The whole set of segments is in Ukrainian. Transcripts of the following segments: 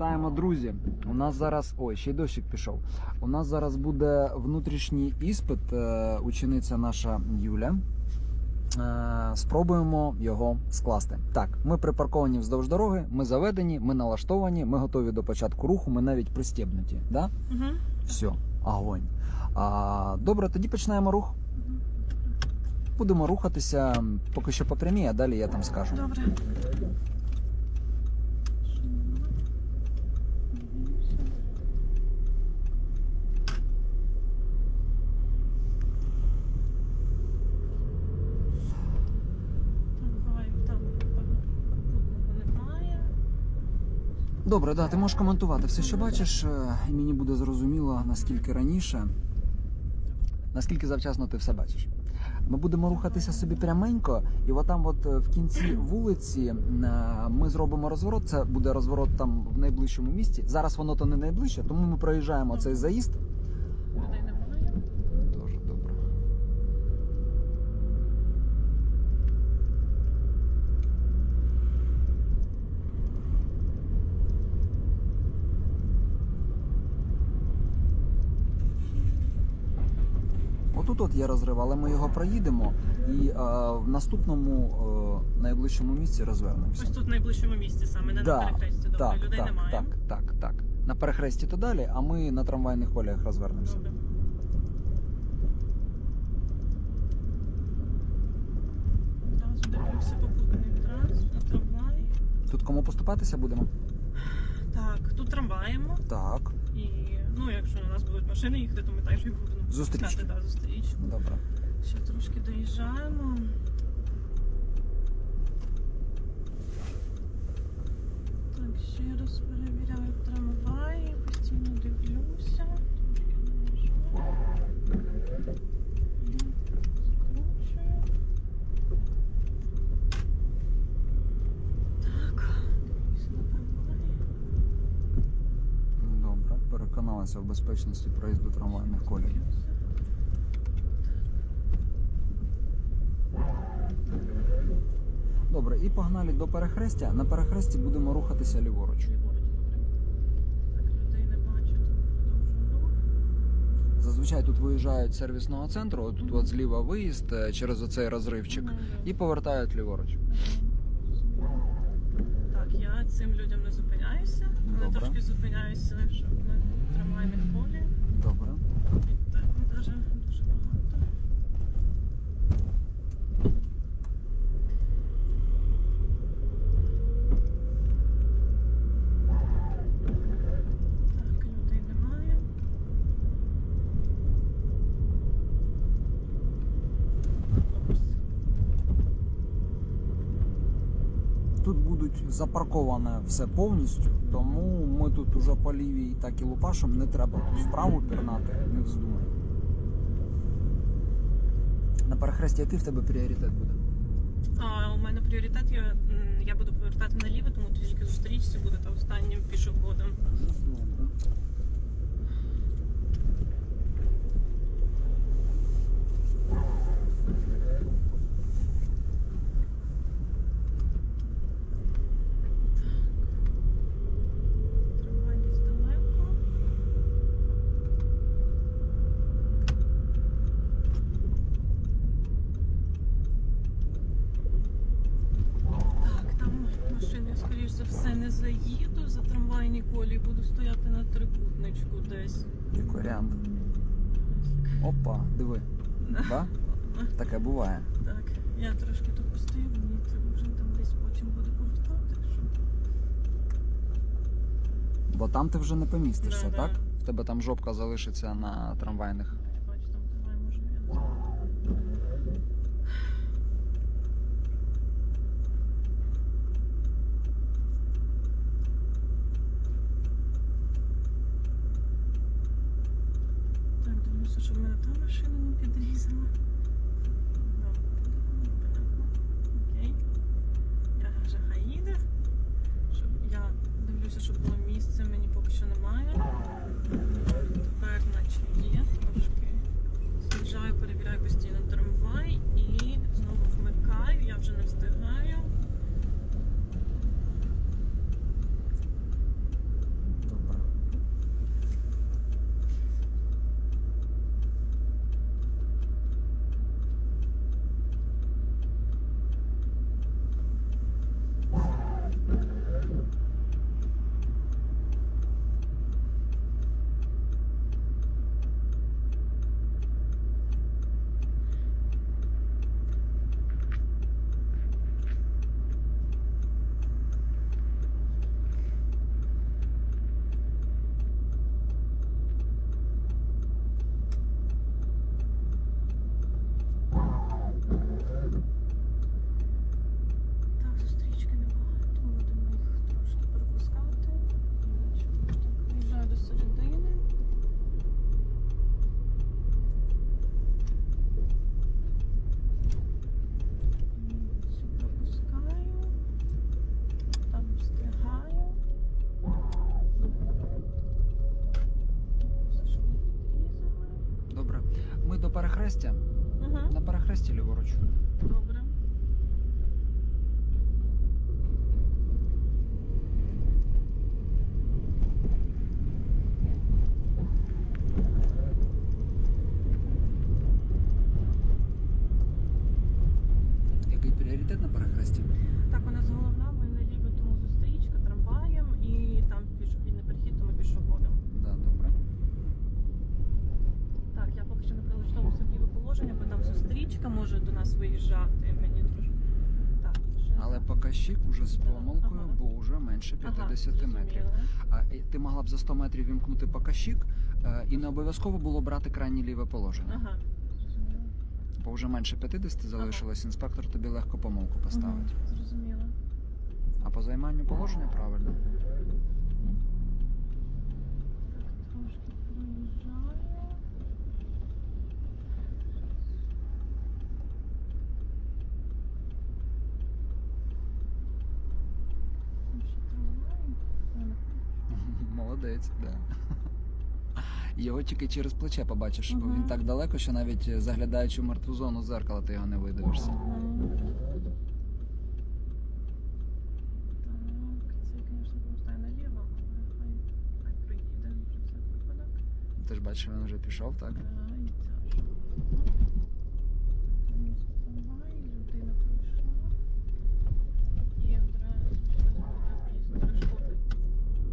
Вітаємо, друзі. У нас зараз. Ой, ще й дощик пішов. У нас зараз буде внутрішній іспит. е, Учениця наша Юля. Е, Спробуємо його скласти. Так, ми припарковані вздовж дороги, ми заведені, ми налаштовані, ми готові до початку руху, ми навіть пристебнуті. Да? Угу. Все, огонь. А, добре, тоді починаємо рух. Будемо рухатися поки що по прямій, а далі я там скажу. Добре. Трамваїв там попутного немає. Добре, да, ти можеш коментувати все, що бачиш, е, і мені буде зрозуміло, наскільки раніше, наскільки завчасно ти все бачиш. Ми будемо рухатися собі пряменько, і отам, от е, в кінці вулиці, е, ми зробимо розворот. Це буде розворот там в найближчому місці. Зараз воно то не найближче, тому ми проїжджаємо цей заїзд. Отут от є розрив, але ми його проїдемо і е, в наступному е, найближчому місці розвернемося. Ось тут в найближчому місці саме, не Да, на перехресті. Добре, Так, людей так, немає. так, так, так. На перехресті то далі, а ми на трамвайних коліях розвернемося. Добре. Одразу дивлюся попутний транспорт, трамвай. Тут кому поступатися будемо? Так, тут трамваємо. Так, ну, якщо на нас будуть машини їхати, то ми так і будемо. Зустрічки. пускати, Да, зустріч. добре. Ще трошки доїжджаємо. Так, ще раз перевіряю трамваї, постійно дивлюся. Трошки наїжджаю. І Закручую. Так, дивлюся на трамваї. Добре, переконалася в безпечності проїзду трамвайних колій. Добре, і погнали до перехрестя. На перехресті будемо рухатися ліворуч. Зазвичай тут виїжджають з сервісного центру, тут от зліва виїзд е, через оцей розривчик, і повертають ліворуч. Так, я цим людям не зупиняюся, але Добре. трошки зупиняюся, щоб на трамвайних полі. Добре. І так, даже дуже багато. Так, людей немає. Ось. Тут будуть запарковане все повністю, тому ми тут уже по лівій так і лупашем не треба тут вправо пірнати, не вздумай. На перехресті який в тебе пріоритет буде? А у мене пріоритет, я, я буду повертати наліво, тому тільки зустрічці будете останнім пішоходом. Добре. Трамвай десь далеко. Так, там машини, скоріш за все, не заїду за колії, буду стояти на трикутничку десь. Варіант. Опа, диви. Да? Таке буває. Так, я трошки тут постою, мені треба вже там десь потім буде повертати. щоб- Бо там ти вже не помістишся, Да-да. так? В тебе там жопка залишиться на трамвайних. Я бачу, там трамвай може я не знаю. Так, дивлюся, щоб мене та машина не підрізала. Добре, понятно. Окей. Я вже хай їде. Щоб я дивлюся, щоб було місце, мені поки що немає. Тепер наче є трошки. З'їжджаю, перевіряю постійно трамвай і знову вмикаю, я вже не встигаю. Перехрестя. Угу. На перехресті ліворуч. Добре. Який пріоритет на перехресті? Так, у нас головна, ми наліво, тому зустрічка трамваєм і там пішохідний перехід, тому пішоходом. Да, добре. Так, я поки що не прилаштовую собі положення, бо там зустрічка може до нас виїжджати. Мені трошки. Так. Але показчик уже з помилкою, ага. бо вже менше 50 Ага, метрів. А е, ти могла б за 100 метрів вімкнути показчик е, і не обов'язково було брати крайнє ліве положення. Ага. Бо вже менше 50 залишилось, інспектор тобі легко помилку поставить. Ага, Зрозуміла. А по займанню положення правильно. Трошки проїжджаю. Там ще трамвай. Я не Молодець, да. Його тільки через плече побачиш, бо він так далеко, що навіть е, заглядаючи в мертву зону зеркала, ти його не видивишся. Ти ж бачиш, він вже пішов, так? Так, і це що? Там трамвай, людина пройшла. І одразу щось буде пізно перешкоди.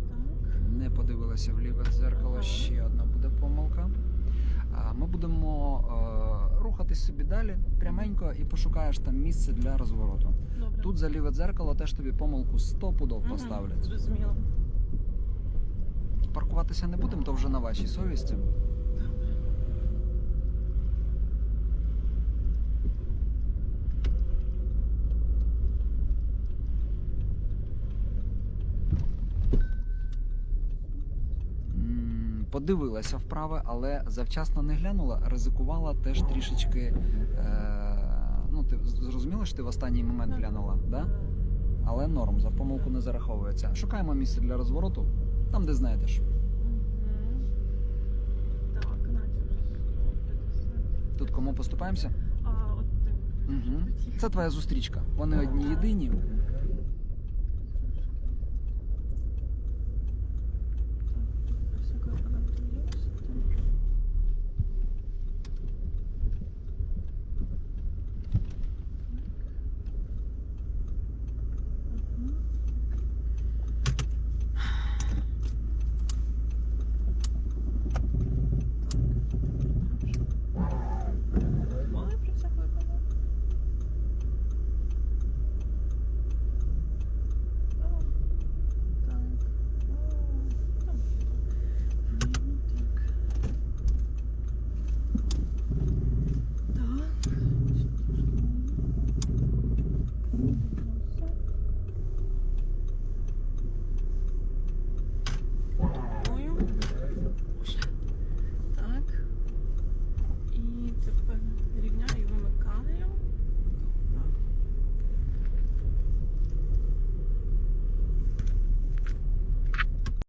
Так. Не подивилася в ліве дзеркало, Ага. ще одна буде помилка. А Ми будемо е, рухатись собі далі пряменько і пошукаєш там місце для розвороту. Добре. Тут за ліве дзеркало теж тобі помилку 100 пудов угу, поставлять. Зрозуміло. Паркуватися не будемо, то вже на вашій совісті. Добре. М, Подивилася вправи, але завчасно не глянула, ризикувала теж трішечки. Е, ну, ти зрозуміла, що ти в останній момент глянула, да? але норм, за помилку не зараховується. Шукаємо місце для розвороту, там, де знайдеш. Мгм. Так, наче вже 150. Тут кому поступаємося? Угу. Це твоя зустрічка. Вони одні єдині.